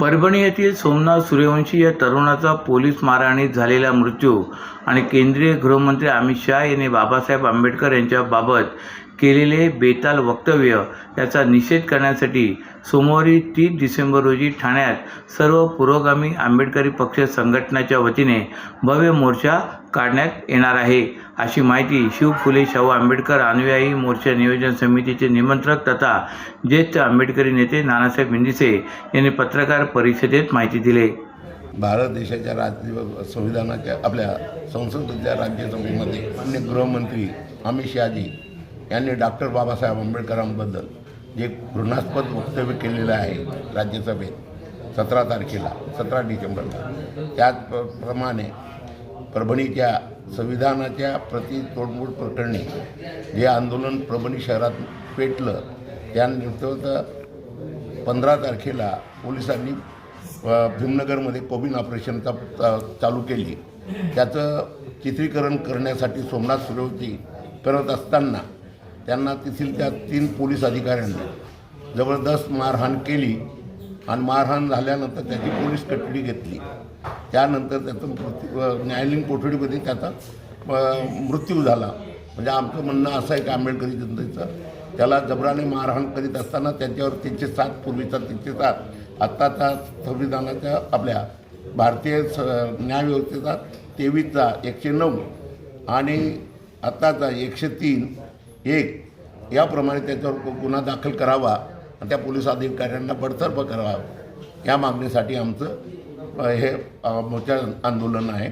परभणी येथील सोमनाथ सूर्यवंशी या तरुणाचा पोलीस मारहाणीत झालेला मृत्यू आणि केंद्रीय गृहमंत्री अमित शहा यांनी बाबासाहेब आंबेडकर यांच्याबाबत केलेले बेताल वक्तव्य याचा निषेध करण्यासाठी सोमवारी तीस डिसेंबर रोजी ठाण्यात सर्व पुरोगामी आंबेडकरी पक्ष संघटनाच्या वतीने भव्य मोर्चा काढण्यात येणार आहे. अशी माहिती शिव फुले शाहू आंबेडकर अनुयायी मोर्चा नियोजन समितीचे निमंत्रक तथा ज्येष्ठ आंबेडकरी नेते नानासाहेब इंदिसे यांनी पत्रकार परिषदेत माहिती दिली. भारत देशाच्या राज्य संविधानाच्या आपल्या संसदेच्या राज्यसभेमध्ये मान्य गृहमंत्री अमित शहाजी यांनी डॉक्टर बाबासाहेब आंबेडकरांबद्दल जे घृणास्पद वक्तव्य केलेलं आहे राज्यसभेत सतरा तारखेला सतरा डिसेंबरला त्याचप्रमाणे परभणीच्या संविधानाच्या प्रति तोडमोड प्रकरणी जे आंदोलन परभणी शहरात पेटलं त्यानिमित्त पंधरा तारखेला पोलिसांनी भीमनगरमध्ये कोविन ऑपरेशनचा चा- चालू केली. त्याचं चित्रीकरण करण्यासाठी सोमनाथ सुरवती करत असताना त्यांना तेथील त्या तीन पोलीस अधिकाऱ्यांनी जबरदस्त मारहाण केली आणि मारहाण झाल्यानंतर त्याची पोलीस कस्टडी घेतली. त्यानंतर त्याचं मृत्यू न्यायालयीन कोठडीमध्ये त्याचा मृत्यू झाला. म्हणजे आमचं म्हणणं असं आहे की आंबेडकरी जनतेचं त्याला जबराने मारहाण करीत असताना त्यांच्यावर तीनशे सात पूर्वीचा तीनशे सात आत्ताचा संविधानाच्या आपल्या भारतीय स न्यायव्यवस्थेचा तेवीसचा एकशे नऊ आणि आत्ताचा एकशे तीन एक याप्रमाणे त्याच्यावर गुन्हा दाखल करावा आणि त्या पोलीस अधिकाऱ्यांना बडतर्फ करावा. या मागणीसाठी आमचं हे मोठ्या आंदोलन आहे.